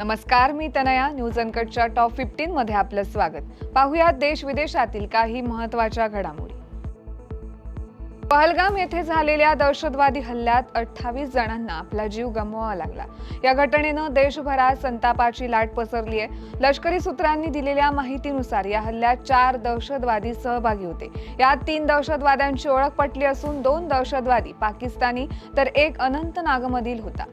नमस्कार मी Tanaya. News अनकटच्या top fifteen मध्ये आपलं स्वागत. पाहुयात देश विदेशातील काही महत्त्वाच्या घडामोडी. पहलगाम येथे झालेल्या दहशतवादी हल्ल्यात अठ्ठावीस जणांना आपला जीव गमवावा लागला. या घटनेनं देशभरात संतापाची लाट पसरली आहे. लष्करी सूत्रांनी दिलेल्या माहितीनुसार या हल्ल्यात चार दहशतवादी सहभागी होते. यात तीन दहशतवाद्यांची ओळख पटली असून दोन दहशतवादी पाकिस्तानी तर एक अनंतनागमधील होता.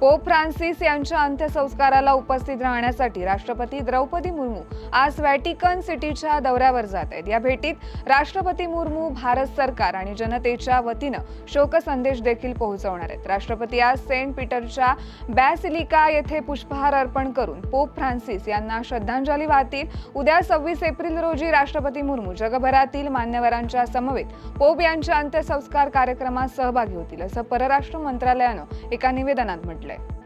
पोप फ्रान्सिस यांच्या अंत्यसंस्काराला उपस्थित राहण्यासाठी राष्ट्रपती द्रौपदी मुर्मू आज व्हॅटिकन सिटीच्या दौऱ्यावर जात आहेत. या भेटीत राष्ट्रपती मुर्मू भारत सरकार आणि जनतेच्या वतीनं शोकसंदेश देखील पोहोचवणार आहेत. राष्ट्रपती आज सेंट पीटरच्या बॅसिलिका येथे पुष्पहार अर्पण करून पोप फ्रान्सिस यांना श्रद्धांजली वाहतील. उद्या सव्वीस एप्रिल रोजी राष्ट्रपती मुर्मू जगभरातील मान्यवरांच्या समवेत पोप यांच्या अंत्यसंस्कार कार्यक्रमात सहभागी होतील असं परराष्ट्र मंत्रालयानं एका निवेदनात Hitler.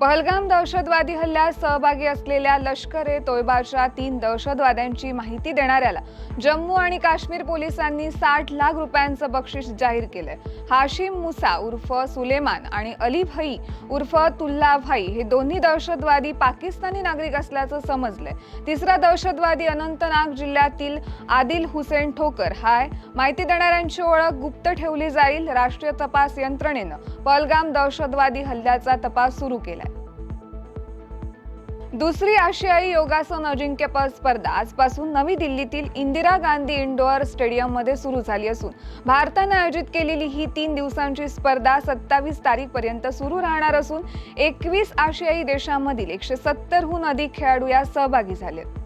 पहलगाम दहशतवादी हल्ल्यात सहभागी असलेल्या लष्कर ए तोयबाच्या तीन दहशतवाद्यांची माहिती देणाऱ्याला जम्मू आणि काश्मीर पोलिसांनी साठ लाख रुपयांचं बक्षीस जाहीर केलंय. हाशिम मुसा उर्फ सुलेमान आणि अली भाई उर्फ तुल्ला भाई हे दोन्ही दहशतवादी पाकिस्तानी नागरिक असल्याचं समजलंय. तिसरा दहशतवादी अनंतनाग जिल्ह्यातील आदिल हुसेन ठोकर. हाय माहिती देणाऱ्यांची ओळख गुप्त ठेवली जाईल राष्ट्रीय तपास यंत्रणेनं पहलगाम दहशतवादी हल्ल्याचा तपास सुरू केलाय. दुसरी आशियाई योगासन अजिंक्यपद स्पर्धा आजपासून नवी दिल्लीतील इंदिरा गांधी इंडोअर स्टेडियममध्ये सुरू झाली असून भारतानं आयोजित केलेली ही तीन दिवसांची स्पर्धा सत्तावीस तारीखपर्यंत सुरू राहणार असून एकवीस आशियाई देशांमधील एकशे सत्तरहून अधिक खेळाडू यात सहभागी झालेत.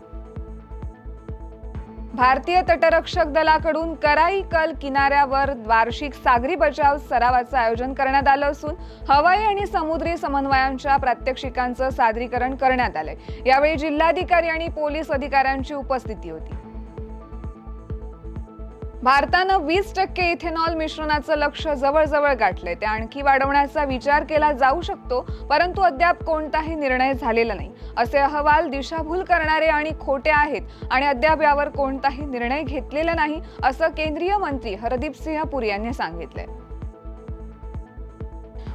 भारतीय तटरक्षक दलाकडून कराई कल किनाऱ्यावर वार्षिक सागरी बचाव सरावाचं आयोजन करण्यात आलं असून हवाई आणि समुद्री समन्वयांच्या प्रात्यक्षिकांचं सादरीकरण करण्यात आलंय. यावेळी जिल्हाधिकारी आणि पोलीस अधिकाऱ्यांची उपस्थिती होती. भारतानं वीस टक्के इथेनॉल मिश्रणाचं लक्ष जवळजवळ गाठलंय. ते आणखी वाढवण्याचा विचार केला जाऊ शकतो परंतु अद्याप कोणताही निर्णय झालेला नाही. असे अहवाल दिशाभूल करणारे आणि खोटे आहेत आणि अद्याप यावर कोणताही निर्णय घेतलेला नाही असं केंद्रीय मंत्री हरदीप सिंह पुरी यांनी सांगितलंय.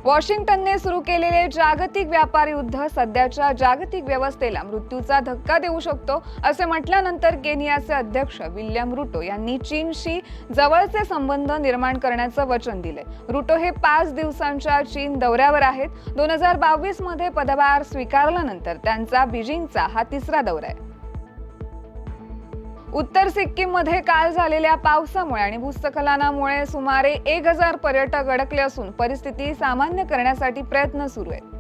वॉशिंग्टनने सुरू केलेले जागतिक व्यापार युद्ध सध्याच्या जागतिक व्यवस्थेला मृत्यूचा धक्का देऊ शकतो असे म्हटल्यानंतर केनियाचे अध्यक्ष विल्यम रुटो यांनी चीनशी जवळचे संबंध निर्माण करण्याचं वचन दिले रुटो हे पाच दिवसांच्या चीन दौऱ्यावर आहेत. दोन हजार बावीसमध्ये पदभार स्वीकारल्यानंतर त्यांचा बीजिंगचा हा तिसरा दौरा आहे. उत्तर सिक्कीममध्ये काल झालेल्या पावसामुळे आणि भूस्खलनामुळे सुमारे एक हजार पर्यटक अडकले असून परिस्थिती सामान्य करण्यासाठी प्रयत्न सुरू आहेत.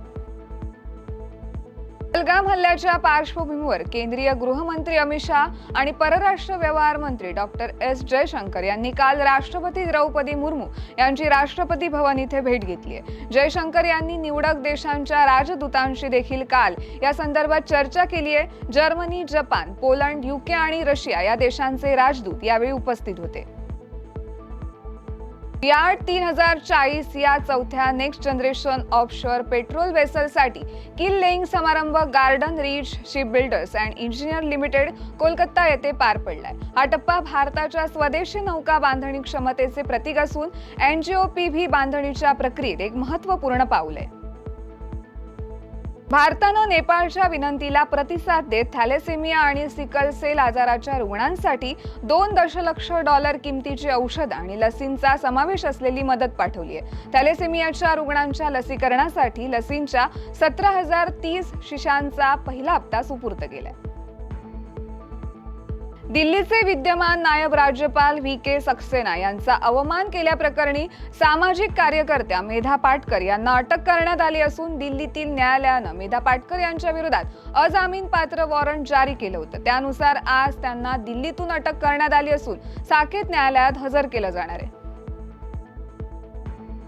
पहलगाम हल्ल्याच्या पार्श्वभूमीवर केंद्रीय गृहमंत्री अमित शहा आणि परराष्ट्र व्यवहार मंत्री डॉक्टर एस जयशंकर यांनी काल राष्ट्रपती द्रौपदी मुर्मू यांची राष्ट्रपती भवन इथे भेट घेतली आहे. जयशंकर यांनी निवडक देशांच्या राजदूतांशी देखील काल या संदर्भात चर्चा केली आहे. जर्मनी जपान पोलंड युके आणि रशिया या देशांचे राजदूत यावेळी उपस्थित होते. यार्ड तीन हजार चाळीस या चौथ्या नेक्स्ट जनरेशन ऑफशोअर पेट्रोल वेसलसाठी किल लेईंग समारंभ garden reach ship builders and engineer limited Kolkata येथे पार पडलाय. हा टप्पा भारताच्या स्वदेशी नौका बांधणी क्षमतेचे प्रतीक असून एनजीओ पी व्ही बांधणीच्या प्रक्रियेत एक महत्त्वपूर्ण पाऊल आहे. भारतानं नेपाळच्या विनंतीला प्रतिसाद देत थॅलेसेमिया आणि सिकल सेल आजाराच्या रुग्णांसाठी दोन दशलक्ष डॉलर किमतीची औषधं आणि लसींचा समावेश असलेली मदत पाठवली आहे थॅलेसेमियाच्या रुग्णांच्या लसीकरणासाठी लसींच्या सतरा हजार तीस शिशांचा पहिला हप्ता सुपूर्त केलाय. दिल्लीचे विद्यमान नायब राज्यपाल व्ही के सक्सेना यांचा अवमान केल्याप्रकरणी सामाजिक कार्यकर्त्या मेधा पाटकर यांना अटक करण्यात आली असून दिल्लीतील न्यायालयानं मेधा पाटकर यांच्या विरोधात अजामीन पात्र वॉरंट जारी केलं होतं. त्यानुसार आज त्यांना दिल्लीतून अटक करण्यात आली असून साकेत न्यायालयात हजर केलं जाणार आहे.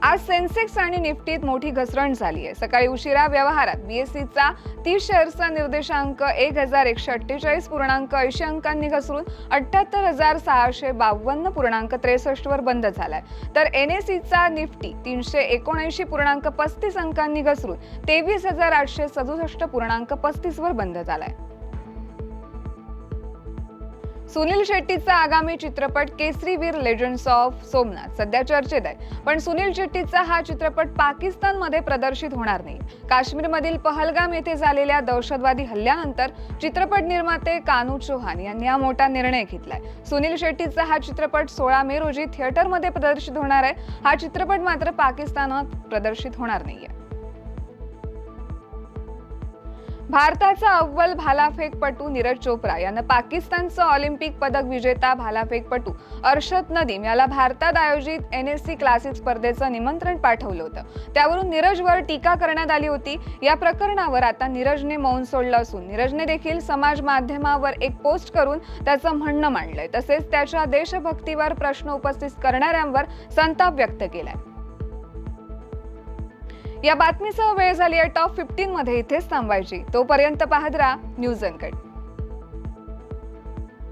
आज सेन्सेक्स आणि निफ्टीत मोठी घसरण झाली आहे. सकाळी उशिरा व्यवहारात बीएससीचा तीस शेअर्सचा निर्देशांक एक हजार एकशे अठ्ठेचाळीस पूर्णांक ऐंशी अंकांनी घसरून अठ्ठ्याहत्तर हजार सहाशे बावन्न पूर्णांक त्रेसष्ट वर बंद झालाय. तर एन एस सीचा निफ्टी तीनशे एकोणऐंशी पूर्णांक पस्तीस अंकांनी घसरून तेवीस हजार आठशे सदुसष्ट पूर्णांक पस्तीस वर बंद झालाय. सुनील शेट्टीचा आगामी चित्रपट केसरी वीर लेजंड्स ऑफ सोमनाथ. सध्या चर्चेत आहे. पण सुनील शेट्टीचा हा चित्रपट पाकिस्तानमध्ये प्रदर्शित होणार नाही. काश्मीरमधील पहलगाम येथे झालेल्या दहशतवादी हल्ल्यानंतर चित्रपट निर्माते कानू चौहान यांनी हा मोठा निर्णय घेतलाय. सुनील शेट्टीचा हा चित्रपट सोळा मे रोजी थिएटरमध्ये प्रदर्शित होणार आहे. हा चित्रपट मात्र पाकिस्तानात प्रदर्शित होणार नाहीये. भारताचा अव्वल भालाफेकपटू नीरज चोप्रा. यानं पाकिस्तानचं ऑलिम्पिक पदक विजेता भालाफेकपटू अर्शद नदीम. याला भारतात आयोजित एन एस सी क्लासिक स्पर्धेचं निमंत्रण पाठवलं होतं. त्यावरून नीरजवर टीका करण्यात आली होती. या प्रकरणावर आता नीरजने मौन सोडलं असून नीरजने देखील समाज माध्यमावर एक पोस्ट करून त्याचं म्हणणं मांडलंय. तसेच त्याच्या देशभक्तीवर प्रश्न उपस्थित करणाऱ्यांवर संताप व्यक्त केलाय. या बातमीसह वेळ झाली आहे टॉप फिफ्टीन मध्ये इथेच थांबायची तोपर्यंत पाहत राहा न्यूज अंकट.